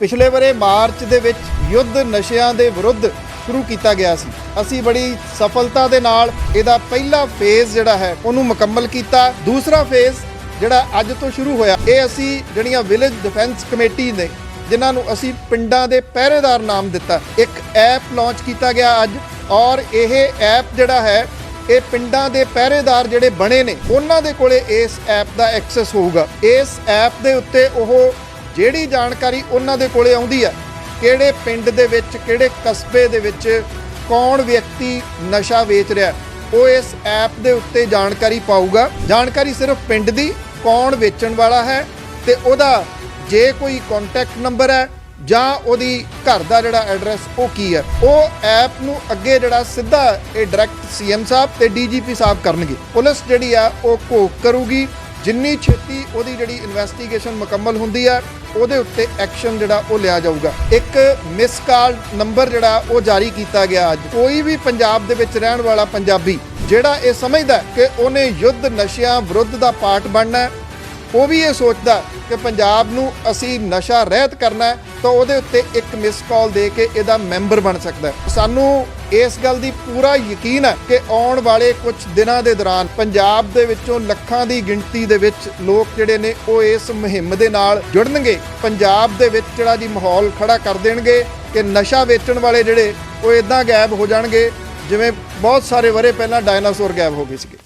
ਪਿਛਲੇ ਬਰੇ ਮਾਰਚ ਦੇ ਵਿੱਚ ਯੁੱਧ ਨਸ਼ਿਆਂ ਦੇ ਵਿਰੁੱਧ ਸ਼ੁਰੂ ਕੀਤਾ ਗਿਆ ਸੀ। ਅਸੀਂ ਬੜੀ ਸਫਲਤਾ ਦੇ ਨਾਲ ਇਹਦਾ ਪਹਿਲਾ ਫੇਜ਼ ਜਿਹੜਾ ਹੈ, ਉਹਨੂੰ ਮੁਕੰਮਲ ਕੀਤਾ। ਦੂਸਰਾ ਫੇਜ਼ ਜਿਹੜਾ ਅੱਜ ਤੋਂ ਸ਼ੁਰੂ ਹੋਇਆ, ਇਹ ਅਸੀਂ ਜਿਹੜੀਆਂ ਵਿਲੇਜ ਡਿਫੈਂਸ ਕਮੇਟੀ ਨੇ, ਜਿਨ੍ਹਾਂ ਨੂੰ ਅਸੀਂ ਪਿੰਡਾਂ ਦੇ ਪਹਿਰੇਦਾਰ ਨਾਮ ਦਿੱਤਾ, ਇੱਕ ਐਪ ਲਾਂਚ ਕੀਤਾ ਗਿਆ ਅੱਜ। ਔਰ ਇਹ ਐਪ ਜਿਹੜਾ ਹੈ, ਇਹ ਪਿੰਡਾਂ ਦੇ ਪਹਿਰੇਦਾਰ ਜਿਹੜੇ ਬਣੇ ਨੇ, ਉਹਨਾਂ ਦੇ ਕੋਲੇ ਇਸ ਐਪ ਦਾ ਐਕਸੈਸ ਹੋਊਗਾ। ਇਸ ਐਪ ਦੇ ਉੱਤੇ ਉਹ ਜਿਹੜੀ ਜਾਣਕਾਰੀ ਉਹਨਾਂ ਦੇ ਕੋਲੇ ਆਉਂਦੀ ਹੈ, ਕਿਹੜੇ ਪਿੰਡ ਦੇ ਵਿੱਚ, ਕਿਹੜੇ ਕਸਬੇ ਦੇ ਵਿੱਚ, ਕੌਣ ਵਿਅਕਤੀ ਨਸ਼ਾ ਵੇਚ ਰਿਹਾ ਉਹ ਇਸ ਐਪ ਦੇ ਉੱਤੇ ਜਾਣਕਾਰੀ ਪਾਊਗਾ। ਜਾਣਕਾਰੀ ਸਿਰਫ ਪਿੰਡ ਦੀ ਕੌਣ ਵੇਚਣ ਵਾਲਾ ਹੈ ਤੇ ਉਹਦਾ ਜੇ ਕੋਈ ਕੰਟੈਕਟ ਨੰਬਰ ਹੈ ਜਾਂ ਉਹਦੀ ਘਰ ਦਾ ਜਿਹੜਾ ਐਡਰੈਸ ਉਹ ਕੀ ਹੈ, ਉਹ ਐਪ ਨੂੰ ਅੱਗੇ ਜਿਹੜਾ ਸਿੱਧਾ ਇਹ ਡਾਇਰੈਕਟ ਸੀਐਮ ਸਾਹਿਬ ਤੇ ਡੀਜੀਪੀ ਸਾਹਿਬ ਕਰਨਗੇ। ਪੁਲਿਸ ਜਿਹੜੀ ਆ ਉਹ ਘੋਖ ਕਰੂਗੀ ਜਿੰਨੀ ਛੇਤੀ ਉਹਦੀ ਜਿਹੜੀ ਇਨਵੈਸਟੀਗੇਸ਼ਨ ਮੁਕੰਮਲ ਹੁੰਦੀ ਹੈ ਉਹਦੇ ਉੱਤੇ ਐਕਸ਼ਨ ਜਿਹੜਾ ਉਹ ਲਿਆ ਜਾਊਗਾ। ਇੱਕ ਮਿਸ ਕਾਲ ਨੰਬਰ ਜਿਹੜਾ ਉਹ ਜਾਰੀ ਕੀਤਾ ਗਿਆ ਅੱਜ। ਕੋਈ ਵੀ ਪੰਜਾਬ ਦੇ ਵਿੱਚ ਰਹਿਣ ਵਾਲਾ ਪੰਜਾਬੀ, ਜਿਹੜਾ ਇਹ ਸਮਝਦਾ ਕਿ ਉਹਨੇ ਯੁੱਧ ਨਸ਼ਿਆਂ ਵਿਰੁੱਧ ਦਾ ਪਾਰਟ ਬਣਨਾ ਹੈ ਉਹ ਵੀ ਇਹ ਸੋਚਦਾ ਕਿ ਪੰਜਾਬ ਨੂੰ ਅਸੀਂ ਨਸ਼ਾ ਰਹਿਤ ਕਰਨਾ ਤਾਂ ਉਹਦੇ ਉੱਤੇ ਇੱਕ ਮਿਸ ਕਾਲ ਦੇ ਕੇ ਇਹਦਾ ਮੈਂਬਰ ਬਣ ਸਕਦਾ ਸਾਨੂੰ ਇਸ ਗੱਲ ਦੀ ਪੂਰਾ ਯਕੀਨ ਹੈ ਕਿ ਆਉਣ ਵਾਲੇ ਕੁਝ ਦਿਨਾਂ ਦੇ ਦੌਰਾਨ ਪੰਜਾਬ ਦੇ ਵਿੱਚੋਂ ਲੱਖਾਂ ਦੀ ਗਿਣਤੀ ਦੇ ਵਿੱਚ ਲੋਕ ਜਿਹੜੇ ਨੇ ਉਹ ਇਸ ਮੁਹਿੰਮ ਦੇ ਨਾਲ ਜੁੜਨਗੇ। ਪੰਜਾਬ ਦੇ ਵਿੱਚ ਜਿਹੜਾ ਜੀ ਮਾਹੌਲ ਖੜਾ ਕਰ ਦੇਣਗੇ ਕਿ ਨਸ਼ਾ ਵੇਚਣ ਵਾਲੇ ਜਿਹੜੇ, ਉਹ ਇਦਾਂ ਗਾਇਬ ਹੋ ਜਾਣਗੇ, ਜਿਵੇਂ ਬਹੁਤ ਸਾਰੇ ਵਰੇ ਪਹਿਲਾਂ ਡਾਇਨਾਸੌਰ ਗਾਇਬ ਹੋ ਗਏ ਸੀਗੇ।